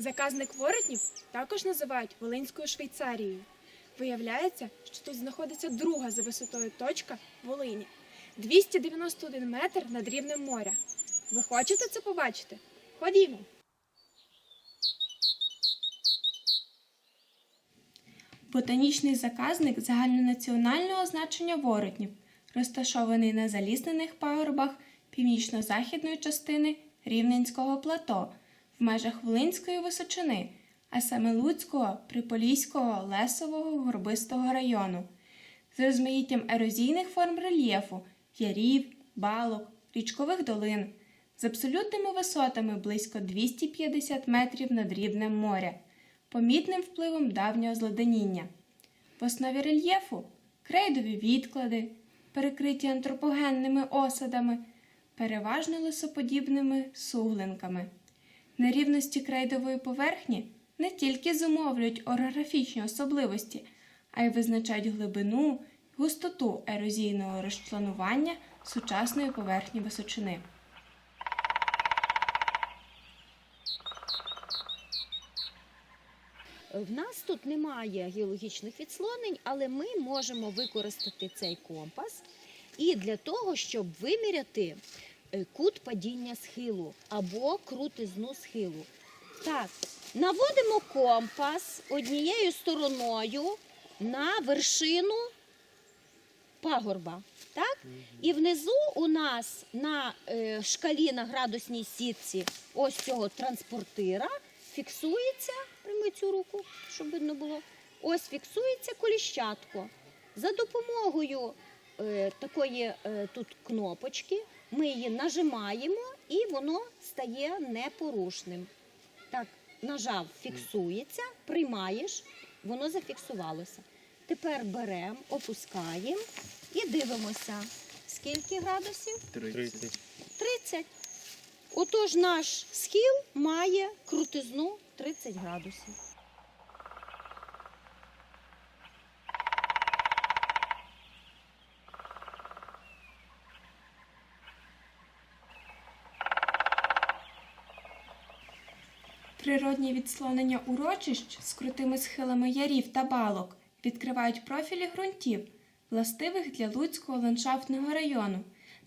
Заказник воротнів також називають Волинською Швейцарією. Виявляється, що тут знаходиться друга за висотою точка Волині 291 метр над рівнем моря. Ви хочете це побачити? Ходімо. Ботанічний заказник загальнонаціонального значення воротнів, розташований на заліснених пагорбах північно-західної частини Рівненського плато в межах Волинської Височини, а саме Луцького, Приполіського, Лесового, Горбистого району, з розмаїттям ерозійних форм рельєфу, ярів, балок, річкових долин, з абсолютними висотами близько 250 метрів над рівнем моря, помітним впливом давнього зледеніння. В основі рельєфу крейдові відклади, перекриті антропогенними осадами, переважно лисоподібними суглинками. Нерівності крейдової поверхні не тільки зумовлюють орографічні особливості, а й визначають глибину, густоту ерозійного розчленування сучасної поверхні височини. В нас тут немає геологічних відслонень, але ми можемо використати цей компас і для того, щоб виміряти кут падіння схилу або крутизну схилу. Так, наводимо компас однією стороною на вершину пагорба. Так? І внизу у нас на е, шкалі на градусній сітці ось цього транспортира фіксується, прийми цю руку, щоб видно було. Ось фіксується коліщатко. За допомогою е, такої е, тут кнопочки ми її нажимаємо і воно стає непорушним. Так, нажав, фіксується, приймаєш, воно зафіксувалося. Тепер беремо, опускаємо і дивимося, скільки градусів? 30. 30. Отож, наш схил має крутизну 30 градусів. Природні відслонення урочищ з крутими схилами ярів та балок відкривають профілі ґрунтів, властивих для Луцького ландшафтного району.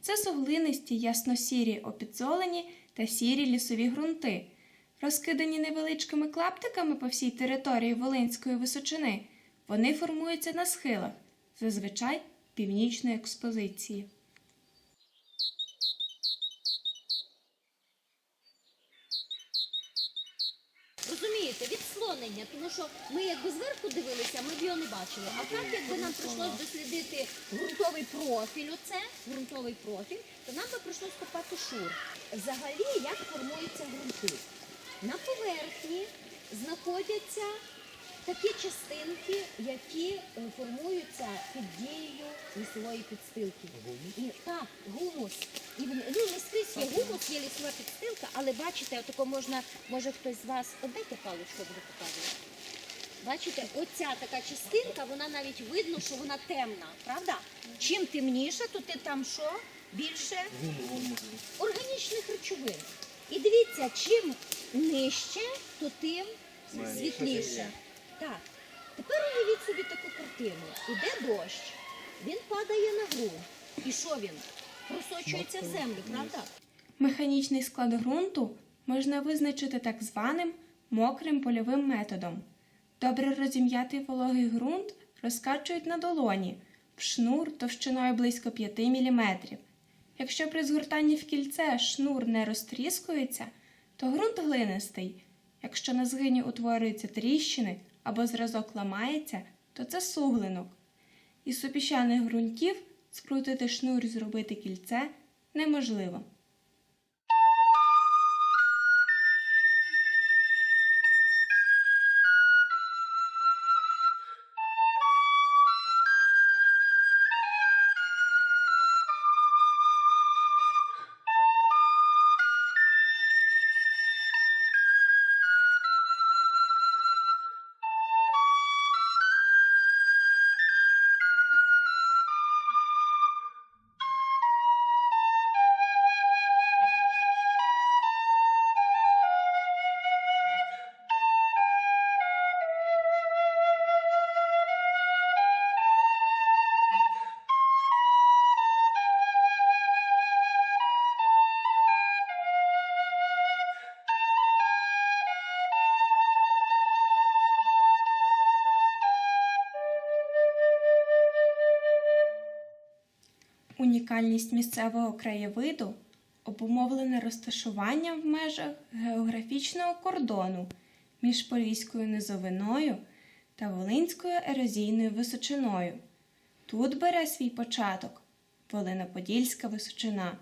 Це суглинисті ясно-сірі опідзолені та сірі лісові ґрунти, розкидані невеличкими клаптиками по всій території Волинської височини. Вони формуються на схилах, зазвичай північної експозиції. Відслонення, тому що ми якби зверху дивилися, ми б його не бачили. А так, якби нам прийшлось дослідити ґрунтовий профіль, оце, ґрунтовий профіль, то нам би прийшлось копати шур. Взагалі, як формуються ґрунти? На поверхні знаходяться такі частинки, які е, формуються під дією лісової підстилки. І, так, гумус. І ну, не скрізь є гумус, є лісова підстилка, але бачите, отако можна, може хтось з вас, одайте паличку буде показувати. Бачите, оця така частинка, вона навіть видно, що вона темна, правда? Чим темніша, то ти там що? Більше органічних речовин. І дивіться, чим нижче, то тим світліше. Так. Тепер уявіть собі таку картину. Іде дощ, він падає на ґрунт. І що він? Просочується в землю, правда? Механічний склад ґрунту можна визначити так званим мокрим польовим методом. Добре розім'ятий вологий ґрунт розкачують на долоні в шнур товщиною близько 5 мм. Якщо при згортанні в кільце шнур не розтріскується, то ґрунт глинистий. Якщо на згині утворюються тріщини або зразок ламається, то це суглинок. Із супіщаних ґрунтів скрутити шнур і зробити кільце неможливо. Унікальність місцевого краєвиду обумовлена розташуванням в межах географічного кордону між Поліською низовиною та Волинською ерозійною височиною. Тут бере свій початок Волиноподільська височина.